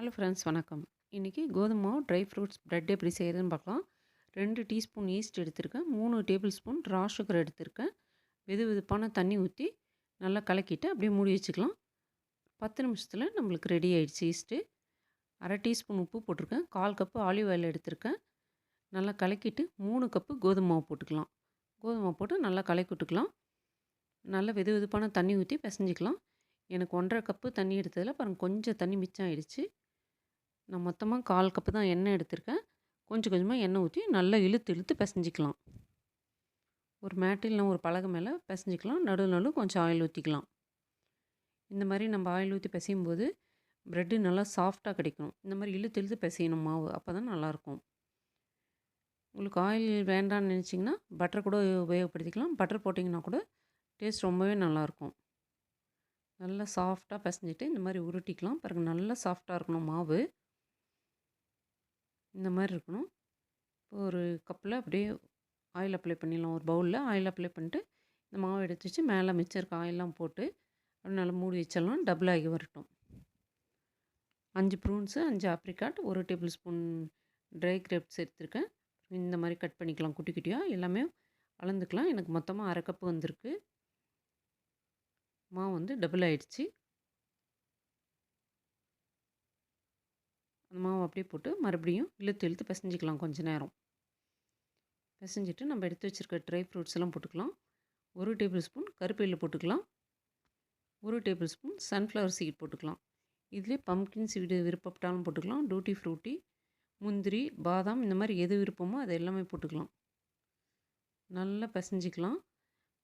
Hello friends வணக்கம். இன்றைக்கி கோதுமை மாவு ட்ரை ஃப்ரூட்ஸ் ப்ரெட் எப்படி செய்கிறதுன்னு பார்க்கலாம். ரெண்டு டீஸ்பூன் ஈஸ்ட் எடுத்திருக்கேன். மூணு டேபிள் ஸ்பூன் ரா சுகர் எடுத்திருக்கேன். வெது வெதுப்பான தண்ணி ஊற்றி நல்லா கலக்கிட்டு அப்படியே மூடி வச்சுக்கலாம். பத்து நிமிஷத்தில் நம்மளுக்கு ரெடி ஆகிடுச்சு ஈஸ்ட்டு. அரை டீஸ்பூன் உப்பு போட்டிருக்கேன். கால் கப்பு ஆலிவ் ஆயில் எடுத்திருக்கேன். நல்லா கலக்கிட்டு மூணு கப்பு கோதுமை மாவு போட்டுக்கலாம். கோதுமை மாவு போட்டு நல்லா கலக்கி விட்டுக்கலாம். நல்லா வெது வெதுப்பான தண்ணி ஊற்றி பிசைஞ்சிக்கலாம். எனக்கு ஒன்றரை கப்பு தண்ணி எடுத்ததில் பாருங்கள் கொஞ்சம் தண்ணி மிச்சம் ஆகிடுச்சு நான் மொத்தமாக கால் கப்பு தான் எண்ணெய் எடுத்திருக்கேன். கொஞ்சம் கொஞ்சமாக எண்ணெய் ஊற்றி நல்லா இழுத்து இழுத்து பிசைஞ்சிக்கலாம். ஒரு மேட்டு ஒரு பலகை மேலே பிசைஞ்சிக்கலாம். நடுவு நடு கொஞ்சம் ஆயில் ஊற்றிக்கலாம் இந்த மாதிரி நம்ம ஆயில் ஊற்றி பிசையும் போது ப்ரெட்டு நல்லா சாஃப்டாக கிடைக்கணும். இந்த மாதிரி இழுத்து இழுத்து பிசையணும் மாவு. அப்போ தான் நல்லாயிருக்கும். உங்களுக்கு ஆயில் வேண்டான்னு நினச்சிங்கன்னா பட்டர் கூட உபயோகப்படுத்திக்கலாம். பட்டர் போட்டிங்கன்னா கூட டேஸ்ட் ரொம்பவே நல்லாயிருக்கும். நல்லா சாஃப்டாக பிசைஞ்சிட்டு இந்த மாதிரி உருட்டிக்கலாம். பிறகு நல்லா சாஃப்டாக இருக்கணும் மாவு. இந்த மாதிரி இருக்கணும். இப்போ ஒரு கப்பில் அப்படியே ஆயில் அப்ளை பண்ணிடலாம். ஒரு பவுலில் ஆயில் அப்ளை பண்ணிட்டு இந்த மாவு எடுத்து வச்சு மேலே மிச்சம் இருக்க ஆயிலெலாம் போட்டு அப்படி நல்லா மூடி வச்சிடலாம். டபுள் ஆகி வரட்டும். அஞ்சு ப்ரூன்ஸு அஞ்சு ஆப்ரிக்காட் ஒரு டேபிள் ஸ்பூன் ட்ரை கிரேப்ஸ் எடுத்திருக்கேன். இந்த மாதிரி கட் பண்ணிக்கலாம். குட்டி குட்டியாக எல்லாமே அளந்துக்கலாம். எனக்கு மொத்தமாக அரை கப்பு வந்திருக்கு. மாவு வந்து டபுள் ஆயிடுச்சு. அந்த மாவு அப்படியே போட்டு மறுபடியும் இழுத்து இழுத்து பிசைஞ்சிக்கலாம் கொஞ்ச நேரம். பிசைஞ்சிட்டு நம்ம எடுத்து வச்சுருக்க ட்ரை ஃப்ரூட்ஸ் எல்லாம் போட்டுக்கலாம். ஒரு டேபிள் ஸ்பூன் கருப்பையில் போட்டுக்கலாம். ஒரு டேபிள் ஸ்பூன் சன்ஃப்ளவர் சீட் போட்டுக்கலாம். இதுலேயே பம்கின் சீடு விருப்பப்பட்டாலும் போட்டுக்கலாம். டூட்டி ஃப்ரூட்டி முந்திரி பாதாம் இந்த மாதிரி எது விருப்பமோ அதை எல்லாமே போட்டுக்கலாம். நல்லா பிசைஞ்சிக்கலாம்.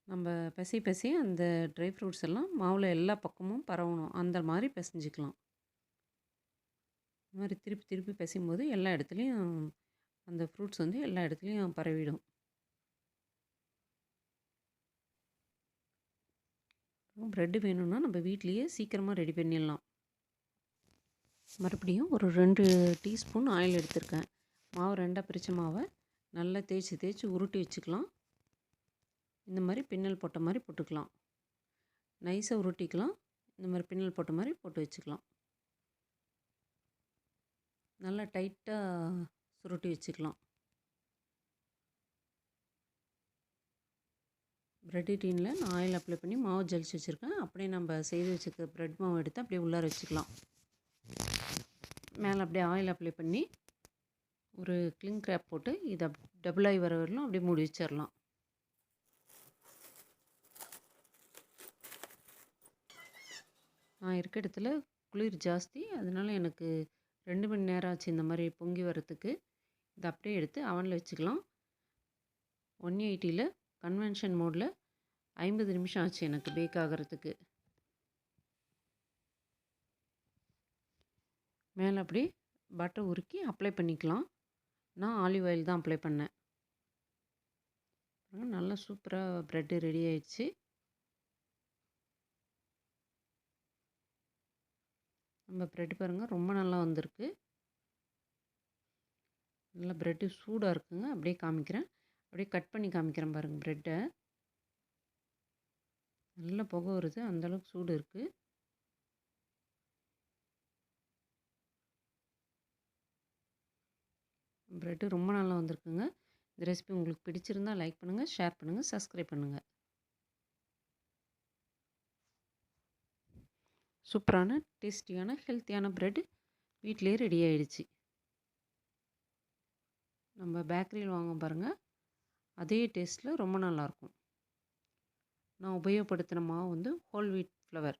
நம்ம பிசை பிசை அந்த ட்ரை ஃப்ரூட்ஸ் எல்லாம் மாவில் எல்லா பக்கமும் பரவணும். அந்த மாதிரி பிசைஞ்சிக்கலாம். இந்த மாதிரி திருப்பி திருப்பி பிசையும்போது எல்லா இடத்துலையும் அந்த ஃப்ரூட்ஸ் வந்து எல்லா இடத்துலையும் பரவிடும். ப்ரெட்டு வேணும்னா நம்ம வீட்லேயே சீக்கிரமாக ரெடி பண்ணிடலாம். மறுபடியும் ஒரு ரெண்டு டீஸ்பூன் ஆயில் எடுத்திருக்கேன். மாவு ரெண்டாக பிரித்த மாவை நல்லா தேய்ச்சி தேய்ச்சி உருட்டி வச்சுக்கலாம். இந்த மாதிரி பின்னல் போட்ட மாதிரி போட்டுக்கலாம். நைஸாக உருட்டிக்கலாம். இந்த மாதிரி பின்னல் போட்ட மாதிரி போட்டு வச்சுக்கலாம். நல்லா டைட்டாக சுருட்டி வச்சுக்கலாம். ப்ரெட் டீனில் நான் ஆயில் அப்ளை பண்ணி மாவு ஜலிச்சு வச்சுருக்கேன். அப்படியே நம்ம செய்து வச்சுருக்க ப்ரெட் மாவு எடுத்து அப்படியே உள்ளார வச்சுக்கலாம். மேலே அப்படியே ஆயில் அப்ளை பண்ணி ஒரு கிளிங் கிராப் போட்டு இதை டபுள் ஆகி வர வரலாம் அப்படியே மூடி வச்சிடலாம் நான் இருக்க இடத்துல குளிர் ஜாஸ்தி. அதனால் எனக்கு ரெண்டு மணி நேரம் ஆச்சு இந்த மாதிரி பொங்கி வரத்துக்கு இதை அப்படியே எடுத்து அவனில் வச்சுக்கலாம். ஒன் எயிட்டியில் கன்வென்ஷன் மோடில் ஐம்பது நிமிஷம் ஆச்சு எனக்கு பேக் ஆகிறதுக்கு. மேலே அப்படியே பட்டர் உருக்கி அப்ளை பண்ணிக்கலாம். நான் ஆலிவ் ஆயில் தான் அப்ளை பண்ணேன். நல்லா சூப்பராக ப்ரெட்டு ரெடி ஆயிடுச்சு. நம்ம ப்ரெட் பாருங்கள் ரொம்ப நல்லா வந்திருக்கு. நல்லா ப்ரெட்டு சூடாக இருக்குங்க. அப்படியே காமிக்கிறேன். அப்படியே கட் பண்ணி காமிக்கிறேன் பாருங்கள் ப்ரெட்டை நல்ல புகை வருது. அந்தளவுக்கு சூடு இருக்குது ப்ரெட்டு ரொம்ப நல்லா வந்திருக்குங்க. இந்த ரெசிபி உங்களுக்கு பிடிச்சிருந்தால் லைக் பண்ணுங்கள் ஷேர் பண்ணுங்கள் சப்ஸ்கிரைப் பண்ணுங்கள் சூப்பரான டேஸ்டியான ஹெல்த்தியான ப்ரெட் வீட்டிலே ரெடி ஆகிடுச்சு நம்ம பேக்கரியில் வாங்க பாருங்கள் அதே டேஸ்ட்டில் ரொம்ப நல்லாயிருக்கும். நான் உபயோகப்படுத்தின மாவு வந்து ஹோல் வீட் ஃப்ளவர்.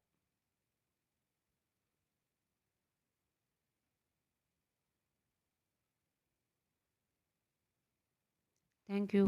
தேங்க்யூ.